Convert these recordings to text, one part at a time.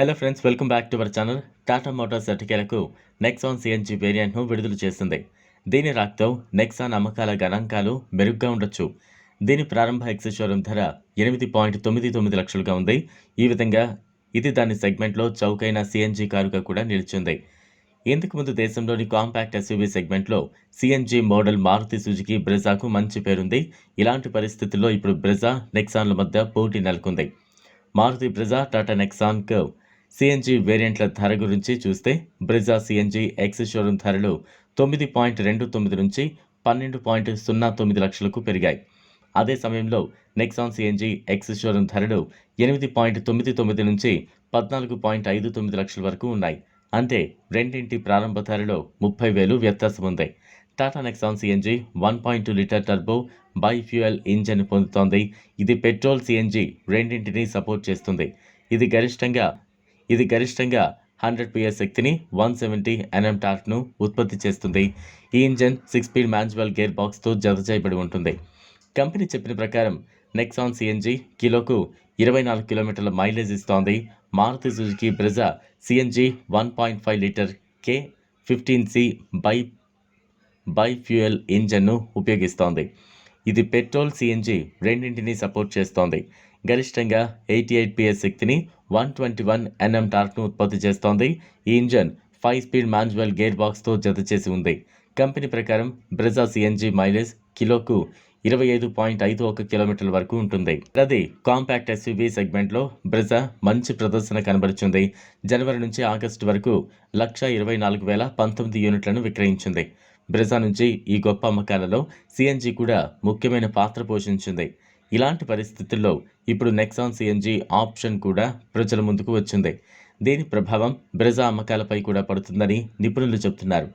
Hello friends welcome back to our channel Tata Motors ఎట్టకేలకు Nexon CNG వేరియంట్ను విడుదల చేసింది. దీని రాక్తో నెక్సాన్ అమ్మకాల గణాంకాలు మెరుగ్గా ఉండొచ్చు. దీని ప్రారంభ ఎక్స్ షోరూమ్ ధర ఎనిమిది పాయింట్ తొమ్మిది తొమ్మిది లక్షలుగా ఉంది. ఈ విధంగా ఇది దాని సెగ్మెంట్లో చౌకైన సిఎన్జి కారుగా కూడా నిలిచింది. ఇంతకు ముందు దేశంలోని కాంపాక్ట్ ఎస్యూవీ సెగ్మెంట్లో సిఎన్జి మోడల్ మారుతి సుజుకి బ్రెజాకు మంచి పేరుంది. ఇలాంటి పరిస్థితుల్లో ఇప్పుడు బ్రెజా నెక్సాన్ల మధ్య పోటీ నెలకొంది. Maruti Brezza Tata Nexon Curvv CNG వేరియంట్ల ధర గురించి చూస్తే బ్రిజా సిఎన్జి ఎక్స్ షోరూమ్ ధరలు తొమ్మిది పాయింట్ రెండు తొమ్మిది నుంచి పన్నెండు పాయింట్ సున్నా తొమ్మిది లక్షలకు పెరిగాయి. అదే సమయంలో నెక్సాన్ సిఎన్జి ఎక్స్ షోరూమ్ ధరలు ఎనిమిది పాయింట్ తొమ్మిది తొమ్మిది నుంచి పద్నాలుగు పాయింట్ ఐదు తొమ్మిది లక్షల వరకు ఉన్నాయి. అంటే రెండింటి ప్రారంభ ధరలో ముప్పై వేలు వ్యత్యాసం ఉంది. Tata Nexon CNG one point two litre turbo bi fuel engine పొందుతోంది. ఇది పెట్రోల్ సిఎన్జి రెండింటిని సపోర్ట్ చేస్తుంది. ఇది గరిష్టంగా ఇది గరిష్టంగా హండ్రెడ్ పిఎస్ శక్తిని వన్ సెవెంటీ ఎన్ఎం టార్క్ను ఉత్పత్తి చేస్తుంది. ఈ engine six speed manual gear బాక్స్తో జత చేయబడి ఉంటుంది. కంపెనీ చెప్పిన ప్రకారం నెక్సాన్ సిఎన్జి కిలోకు ఇరవై నాలుగు కిలోమీటర్ల మైలేజ్ ఇస్తోంది. Maruti Suzuki Brezza CNG one point five litre K fifteen C bi bi fuel ఇంజన్ను ఉపయోగిస్తోంది. ఇది పెట్రోల్ సిఎన్జి రెండింటిని సపోర్ట్ చేస్తోంది. గరిష్టంగా ఎయిటీ ఎయిట్ పిఎస్ శక్తిని వన్ ట్వంటీ వన్ ఎన్ఎం టార్క్ను ఉత్పత్తి చేస్తోంది. ఈ engine five speed manual gear బాక్స్తో జత చేసి ఉంది. కంపెనీ ప్రకారం బ్రెజా సిఎన్జి మైలేజ్ కిలోకు ఇరవై ఐదు పాయింట్ ఐదు ఒక కిలోమీటర్ల వరకు ఉంటుంది. అది కాంపాక్ట్ ఎస్యూవీ సెగ్మెంట్లో బ్రెజా మంచి ప్రదర్శన కనబరుచుంది. జనవరి నుంచి ఆగస్టు వరకు లక్ష ఇరవై నాలుగు వేల పంతొమ్మిది యూనిట్లను విక్రయించింది. బ్రెజా నుంచి ఈ గొప్ప అమ్మకాలలో సిఎన్జి కూడా ముఖ్యమైన పాత్ర పోషించింది. ఇలాంటి పరిస్థితుల్లో ఇప్పుడు నెక్సాన్ సిఎన్జి ఆప్షన్ కూడా ప్రజల ముందుకు వచ్చింది. దీని ప్రభావం బ్రెజా అమ్మకాలపై కూడా పడుతుందని నిపుణులు చెబుతున్నారు.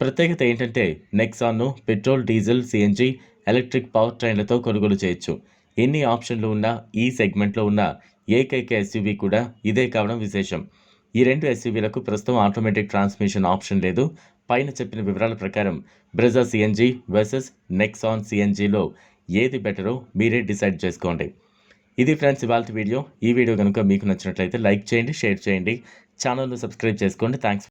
ప్రత్యేకత ఏంటంటే నెక్సాన్ను petrol diesel CNG electric power ట్రైన్లతో కొనుగోలు చేయొచ్చు. ఎన్ని ఆప్షన్లు ఉన్నా ఈ సెగ్మెంట్లో ఉన్న ఏకైక ఎస్యూవీ కూడా ఇదే కావడం విశేషం. ఈ రెండు ఎస్యూవీలకు ప్రస్తుతం ఆటోమేటిక్ ట్రాన్స్మిషన్ ఆప్షన్ లేదు. పైన చెప్పిన వివరాల ప్రకారం బ్రెజా సిఎన్జి వర్సెస్ నెక్సాన్ సిఎన్జిలో ఏది బెటరో మీరే డిసైడ్ చేసుకోండి. ఇది ఫ్రెండ్స్ ఇవాళ వీడియో. ఈ వీడియో కనుక మీకు నచ్చినట్లయితే లైక్ చేయండి షేర్ చేయండి. ఛానల్ను సబ్స్క్రైబ్ చేసుకోండి. థ్యాంక్స్